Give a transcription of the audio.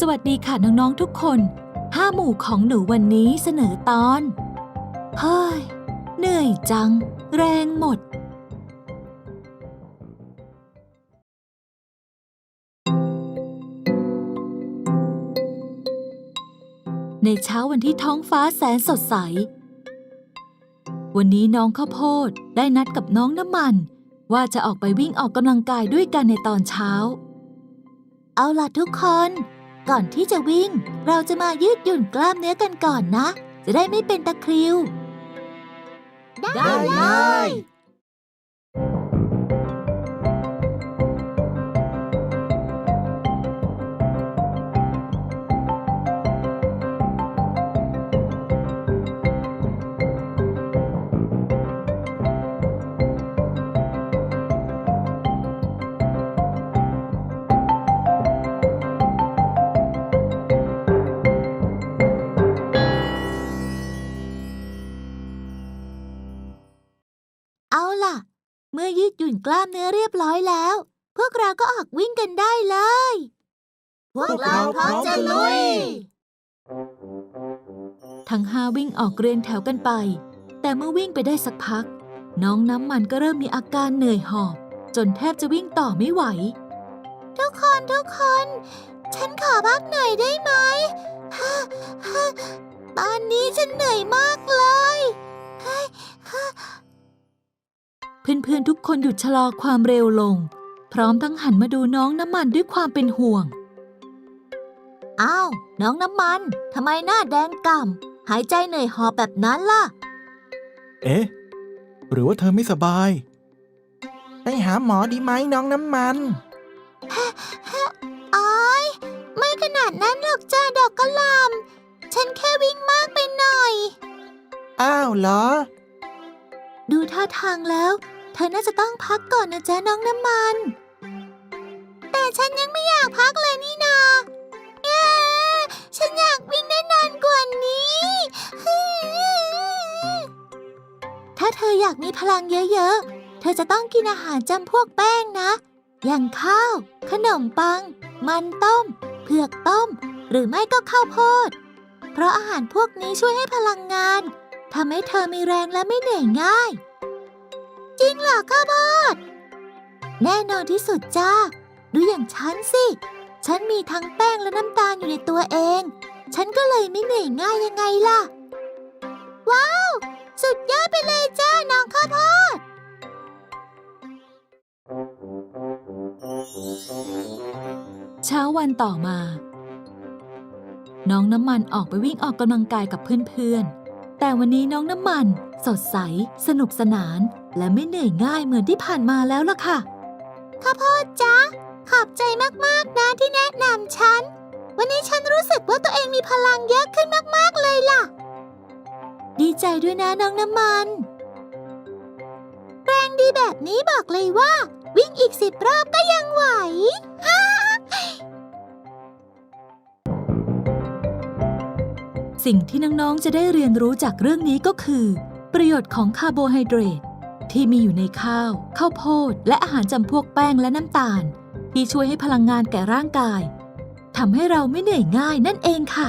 สวัสดีค่ะน้องๆทุกคนห้าหมู่ของหนูวันนี้เสนอตอน เฮ้ย เหนื่อยจัง แรงหมด ในเช้าวันที่ท้องฟ้าแสนสดใส วันนี้น้องข้าวโพดได้นัดกับน้องน้ำมัน ว่าจะออกไปวิ่งออกกำลังกายด้วยกันในตอนเช้า เอาล่ะทุกคน ก่อนที่จะวิ่ง เราจะมายืดหยุ่นกล้ามเนื้อกันก่อนนะ จะได้ไม่เป็นตะคริว ได้เลย เอาล่ะ เมื่อยืดหยุ่นกล้ามเนื้อเรียบร้อยแล้ว พวกเราก็ออกวิ่งกันได้เลย พวกเราพร้อมจะลุย ทั้งห้าวิ่งออกเรียงแถวกันไป แต่เมื่อวิ่งไปได้สักพัก น้องน้ำมันก็เริ่มมีอาการเหนื่อยหอบ จนแทบจะวิ่งต่อไม่ไหว ทุกคนทุกคน ฉันขอพักหน่อยได้ไหมตอนนี้ฉันเหนื่อยมากเลย เพื่อนๆทุกคนหยุดชะลอความเร็วลง พร้อมทั้งหันมาดูน้องน้ำมันด้วยความเป็นห่วง อ้าว น้องน้ำมันทำไมหน้าแดงก่ำหายใจเหนื่อยหอบแบบนั้นล่ะ เอ๊ะ หรือว่าเธอไม่สบาย ไปหาหมอดีไหมน้องน้ำมัน อ้อยไม่ขนาดนั้นหรอกจ้าดอกกระหลำฉันแค่วิ่งมากไปหน่อย อ้าวเหรอ ดูท่าทางแล้ว เธอน่าจะต้องพักก่อนนะจ๊ะน้องน้ำมัน แต่ฉันยังไม่อยากพักเลยนี่นาเย้ฉันอยากวิ่งได้นานกว่านี้ ถ้าเธออยากมีพลังเยอะๆ เธอจะต้องกินอาหารจำพวกแป้งนะ อย่างข้าว ขนมปัง มันต้ม เผือกต้ม หรือไม่ก็ข้าวโพด เพราะอาหารพวกนี้ช่วยให้พลังงานทำให้เธอมีแรงและไม่เหนื่อยง่าย จริงเหรอข้าวโพดแน่นอนที่สุดจ้า ดูอย่างฉันสิ ฉันมีทั้งแป้งและน้ำตาลอยู่ในตัวเอง ฉันก็เลยไม่เหนื่อยง่ายยังไงล่ะ ว้าว สุดยอดไปเลยจ้าน้องข้าวโพดเช้าวันต่อมา น้องน้ำมันออกไปวิ่งออกกำลังกายกับเพื่อนๆ แต่วันนี้น้องน้ำมัน สดใส สนุกสนาน และไม่เหนื่อยง่ายเหมือนที่ผ่านมาแล้วล่ะค่ะ ข้าพ่อจ๊ะ ขอบใจมากๆนะที่แนะนำฉัน วันนี้ฉันรู้สึกว่าตัวเองมีพลังเยอะขึ้นมากๆเลยล่ะ ดีใจด้วยนะน้องน้ำมันแรงดีแบบนี้บอกเลยว่า วิ่งอีกสิบรอบก็ยังไหว สิ่งที่น้อง ๆ จะได้เรียนรู้จากเรื่องนี้ก็คือ ประโยชน์ของคาร์โบไฮเดรตที่มีอยู่ในข้าว ข้าวโพด และอาหารจำพวกแป้งและน้ำตาล ที่ช่วยให้พลังงานแก่ร่างกายทำให้เราไม่เหนื่อยง่ายนั่นเองค่ะ